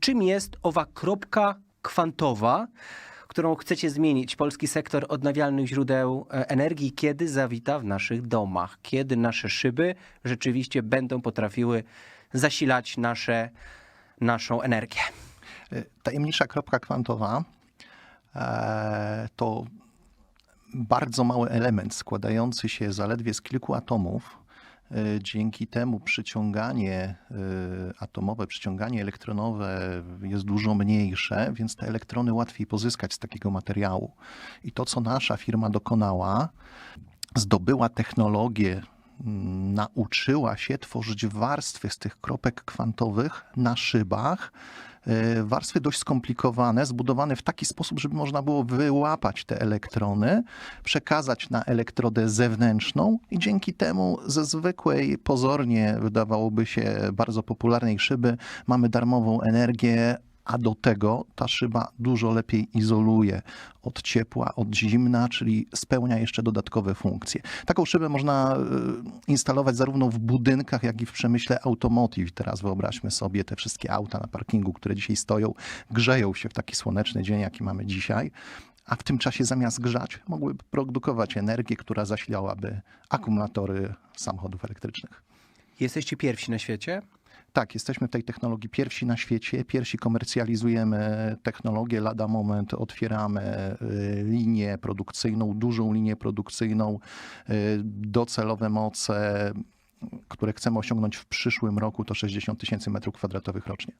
czym jest owa kropka kwantowa, którą chcecie zmienić polski sektor odnawialnych źródeł e, energii, kiedy zawita w naszych domach, kiedy nasze szyby rzeczywiście będą potrafiły zasilać nasze, naszą energię. Tajemnicza kropka kwantowa e, to bardzo mały element składający się zaledwie z kilku atomów. E, Dzięki temu przyciąganie e, atomowe, przyciąganie elektronowe jest dużo mniejsze, więc te elektrony łatwiej pozyskać z takiego materiału. I to, co nasza firma dokonała, zdobyła technologię, nauczyła się tworzyć warstwy z tych kropek kwantowych na szybach. e, Warstwy dość skomplikowane, zbudowane w taki sposób, żeby można było wyłapać te elektrony, przekazać na elektrodę zewnętrzną i dzięki temu ze zwykłej, pozornie wydawałoby się bardzo popularnej szyby mamy darmową energię, a do tego ta szyba dużo lepiej izoluje od ciepła, od zimna, czyli spełnia jeszcze dodatkowe funkcje. Taką szybę można e, instalować zarówno w budynkach, jak i w przemyśle automotive. Teraz wyobraźmy sobie te wszystkie auta na parkingu, które dzisiaj stoją, grzeją się w taki słoneczny dzień, jaki mamy dzisiaj. A w tym czasie zamiast grzać, mogłyby produkować energię, która zasilałaby akumulatory samochodów elektrycznych. Jesteście pierwsi na świecie? Tak, jesteśmy w tej technologii pierwsi na świecie, pierwsi komercjalizujemy technologię, lada moment otwieramy y, linię produkcyjną, dużą linię produkcyjną, y, docelowe moce, które chcemy osiągnąć w przyszłym roku to 60 tysięcy metrów kwadratowych rocznie.